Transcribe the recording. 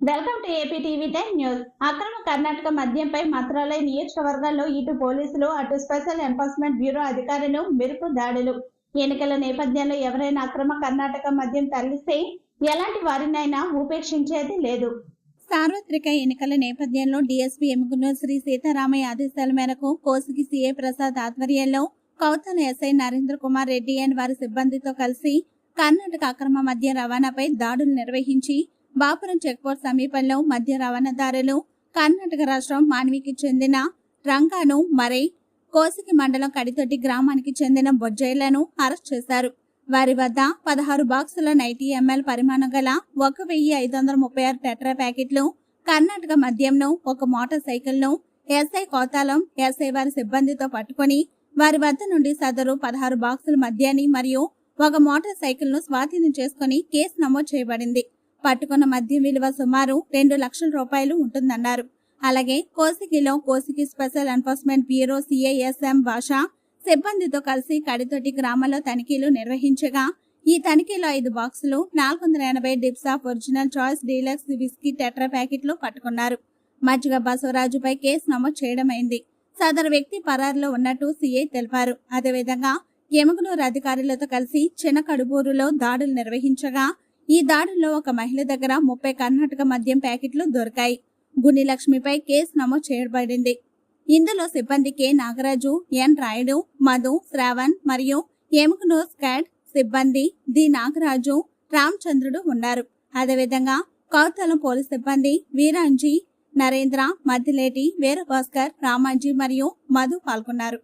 Welcome to AP TV ten news. అక్రమ కర్ణాటక మద్యంపై మంత్రాలయ నియోజకవర్గాల్లో ఇటు పోలీసులు అటు స్పెషల్ ఎన్ఫోర్స్మెంట్ బ్యూరో అధికారులు మెరుపు దాడులు. ఎన్నికల నేపథ్యంలో ఎవరైనా అక్రమ కర్ణాటక మద్యం తరలిస్తే ఎలాంటి వారినైనా ఉపేక్షించేది లేదు. సార్వత్రిక ఎన్నికల నేపథ్యంలో డీఎస్పీ ఎముకనూరు శ్రీ సీతారామయ్య ఆదేశాల మేరకు కోసిగి సీఏ ప్రసాద్ ఆధ్వర్యంలో కౌతల ఎస్ఐ నరేంద్ర కుమార్ రెడ్డి అండ్ వారి సిబ్బందితో కలిసి కర్ణాటక అక్రమ మద్య రవాణాపై దాడులు నిర్వహించి బాపురం చెక్పోస్ట్ సమీపంలో మధ్య రవాణాదారులు కర్ణాటక రాష్ట్రం మాన్వికి చెందిన రంగాను మరై కోసికి మండలం కడితొట్టి గ్రామానికి చెందిన బొజ్జయ్యలను అరెస్ట్ చేశారు. వారి వద్ద పదహారు బాక్సుల నైటీ ఎంఎల్ పరిమాణం గల ఒక వెయ్యి ఐదు వందల ముప్పై ఆరు టెట్రా ప్యాకెట్లు కర్ణాటక మద్యంను ఒక మోటార్ సైకిల్ను ఎస్ఐ కోతాలం ఎస్ఐ వారి సిబ్బందితో పట్టుకొని వారి వద్ద నుండి సదరు పదహారు బాక్సుల మద్యాన్ని మరియు ఒక మోటార్ సైకిల్ను స్వాధీనం చేసుకుని కేసు నమోదు చేయబడింది. పట్టుకున్న మద్యం విలువ సుమారు రెండు లక్షల రూపాయలు ఉంటుందన్నారు. అలాగే కోసికిలో Kosiki special enforcement bureau CISM Basha సిబ్బందితో కలిసి కడితోటి గ్రామంలో తనిఖీలు నిర్వహించగా ఈ తనిఖీలో ఐదు బాక్సులు నాలుగు వందల ఎనభై dips of original choice deluxe whisky tetra ప్యాకెట్లు పట్టుకున్నారు. మజ్జిగ బసవరాజుపై కేసు నమోదు చేయడమైంది. సదరు వ్యక్తి పరారులో ఉన్నట్టు సీఐ తెలిపారు. అదేవిధంగా ఎముకనూరు అధికారులతో కలిసి చిన్న కడుబూరులో దాడులు నిర్వహించగా ఈ దాడుల్లో ఒక మహిళ దగ్గర ముప్పై కర్ణాటక మద్యం ప్యాకెట్లు దొరికాయి. గుణిలక్ష్మిపై కేసు నమోదు చేయబడింది. ఇందులో సిబ్బంది కె. నాగరాజు ఎన్. రాయుడు మధు శ్రావణ్ మరియు ఎముకనూర్ స్కాడ్ సిబ్బంది ది నాగరాజు రామచంద్రుడు ఉన్నారు. అదేవిధంగా కౌతలం పోలీస్ సిబ్బంది వీరాంజీ నరేంద్ర మద్దిలేటి వీరభాస్కర్ రామాజీ మరియు మధు పాల్గొన్నారు.